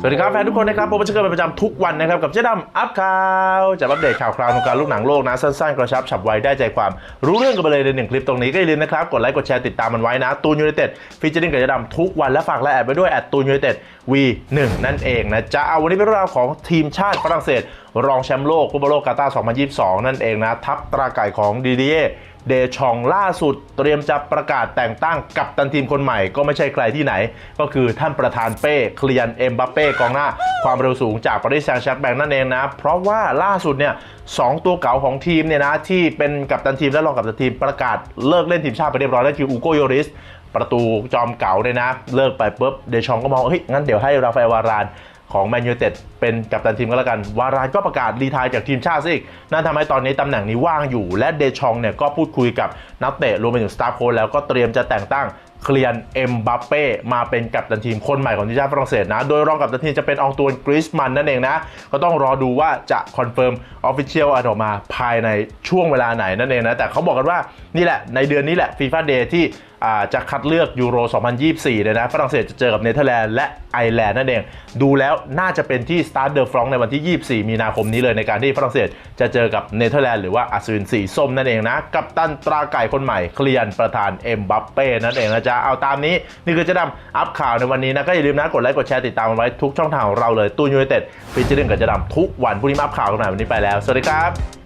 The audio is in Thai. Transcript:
สวัสดีครับแฟนทุกคนนะครับผมจะเกิดเป็นประจำทุกวันนะครับกับเจ๊ดำอัพข่าวจะอัปเดตข่าวคราวของการลูกหนังโลกนะสั้นๆกระชับฉับไวได้ใจความรู้เรื่องกันไปเลยในหนึ่งคลิปตรงนี้ก็อย่าลืมนะครับกดไลค์กดแชร์ติดตามมันไว้นะตูนยูไนเต็ดฟีเจอริ่งกับเจ๊ดำทุกวันและฝากและแอดไปด้วยแอดตูนยูไนเต็ด V1 นั่นเองนะจะเอาวันนี้เป็นเรื่องราวของทีมชาติฝรั่งเศส รองแชมป์โลกฟุตบอลโลกกาตาร์2022 นั่นเองนะทัพตราไก่ของดีดีเอ เดชองล่าสุดเตรียมจะประกาศแต่งตั้งกัปตันทีมคนใหม่ก็ไม่ใช่ใครที่ไหน ก็คือท่านประธานเป้เคลียนเอ็มบัปเป้กองหน้า ความเร็วสูงจากปารีสแซงต์แชร์กแบงนั่นเองนะ เพราะว่าล่าสุดเนี่ยสองตัวเก่าของทีมเนี่ยนะที่เป็นกัปตันทีมและรองกัปตันทีมประกาศเลิกเล่นทีมชาติไปเรียบร้อยแล้วคืออูโกโยริสประตูจอมเก่าเนี่ยนะ เลิกไปปุ๊บเดชองก็มองเฮ้ยงั้นเดี๋ยวให้ราฟาเอลวาราน ของแมนยูเต็ดเป็นกัปตันทีมก็แล้วกัน วารานก็ประกาศรีไทายจากทีมชาติซะอีกนั่นทำให้ตอนนี้ตำแหน่งนี้ว่างอยู่ และเดชองเนี่ยก็พูดคุยกับนักเตะรวมไปถึงสตาฟโค้ชแล้วก็เตรียมจะแต่งตั้งเคลียนเอ็มบัปเป้มาเป็นกัปตันทีมคนใหม่ของทีมชาติฝรั่งเศสนะ โดยรองกัปตันทีมจะเป็นองตวนกริสมันนั่นเองนะ ก็ต้องรอดูว่าจะคอนเฟิร์มออฟฟิเชียลออกมาภายในช่วงเวลาไหนนั่นเองนะ แต่เขาบอกกันว่านี่แหละในเดือนนี้แหละฟีฟ่าเดย์ที่ จะคัดเลือกยูโร 2024เลยนะฝรั่งเศสจะเจอกับเนเธอร์แลนด์และไอร์แลนด์นั่นเอง ดูแล้วน่าจะเป็นที่สตาร์เดอร์ฟรองในวันที่ 24 มีนาคมนี้เลยในการที่ฝรั่งเศสจะเจอกับเนเธอร์แลนด์หรือว่าอัศวินสีส้มนั่นเองนะกับตันตราไก่คนใหม่เคลียนประธานเอ็มบัปเป้นั่นเองนะจ๊ะเอาตามนี้นี่คือเจะดำอัพข่าวในวันนี้นะก็อย่าลืมนะกดไลค์กดแชร์ติดตามไว้ทุกช่องทางของเราเลยตูนยูไนเต็ดฟีเจอริ่งกับเจะดำทุกวันพรุ่งนี้มาอัพข่าวกันหน่อยวันนี้ไปแล้วสวัสดีครับ